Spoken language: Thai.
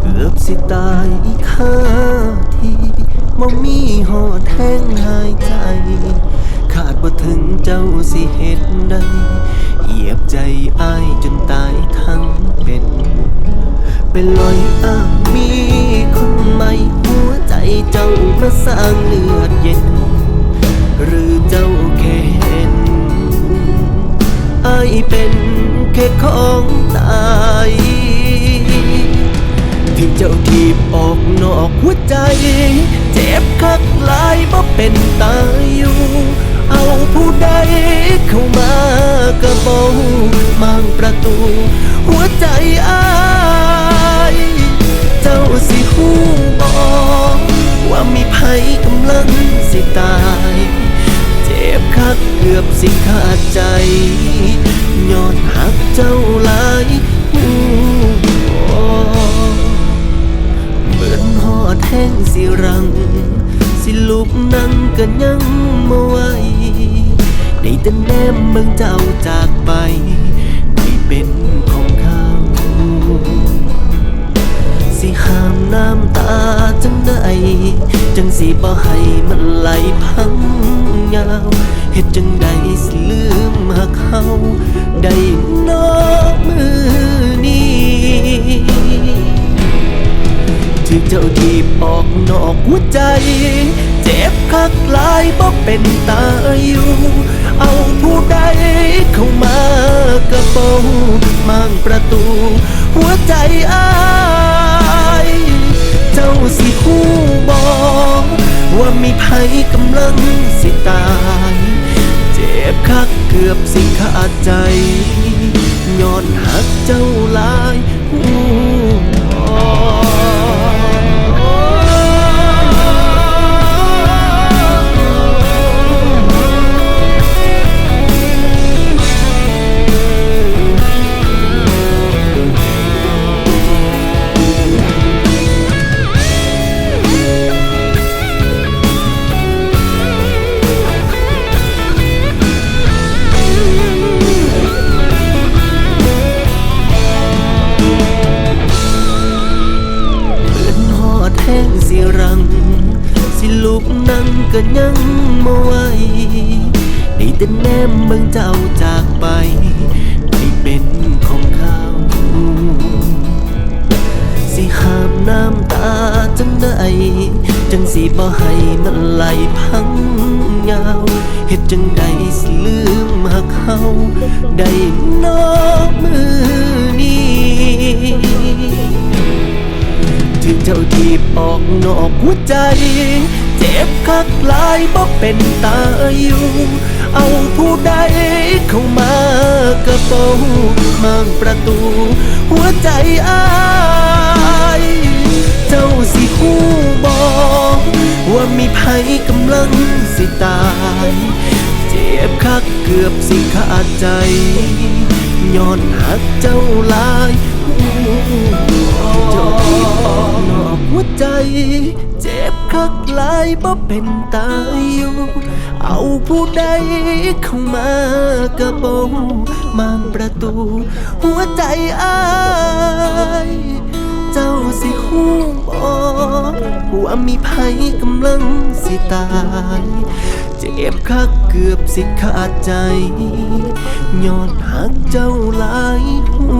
เกือบสิตายอีกห้าทีบ่มีหอดแห้งหายใจ ขาดบ่ถึงเจ้าสิเฮ็ดได้เหยียบใจอ้ายจนตายทั้งเป็น เป็นรอยอ้างมีคนใหม่หัวใจเจ้ามาสร้างเลือดเย็น หรือเจ้าแค่เห็นไอเป็นแค่ของตายที่เจ้าทีบออกนอกหัวใจ เจ็บคักหลายบ่เป็นตายอยู่ เอาผู้ใดเข้ามากระบงมางประตู หัวใจอา ยเจ้าสิหูบอกว่ามีภัยกำลังสิตาย เจ็บคักเกือบสิขาดใจย้อนหักเจ้าหลายหูบอกเบิดหอดแห้งสิรัง สิลุกนั่งกันยังมาไหวได้แต่แนมเมืองเจ้าจากไป จังสิบ่ให้มันไหลพังยาวเฮ็ดจังใดสิลืมหักเขาได้นอกมือนี้ที่เจ้าทีบออกนอกหัวใจ เจ็บคักลายบ่เป็นตาอยู่ เอาผู้ใดเข้ามากระโปงมางประตู หัวใจอ้า เจ้าสิคู่บอกว่ามีภัยกำลังสิตาย เจ็บคักเกือบสิขาดใจย้อนหักเจ้าลายหู ก็ยังมาไหวได้แต่แนมเมืองเจ้าจากไปไม่เป็นของเขา สิหามน้ำตาจังได้จังสิบ่ให้มันไหลพังยาวเฮ็ดจังใดสิลืมหักเขาได้นอกมือนี้ที่เจ้าทีบออกนอกหัวใจ เจ็บคักลายบ่เป็นตาอยู่เอาผู้ใดเข้ามากระโปงมางประตู หัวใจอ้ายเจ้าสิหูบอกว่ามีภัยกำลังสิตาย เจ็บคักเกือบสิขาดใจย้อนหักเจ้าลายเจ้าที่ออกน หัวใจ เจ็บคักหลายบ่เป็นตายอยู่เอาผู้ใดเข้ามากระโปงมางประตู หัวใจอ้ายเจ้าสิหูบอกว่ามีภัยกำลังสิตายเจ็บคักเกือบสิขาดใจ ยอนหักเจ้าหลายหู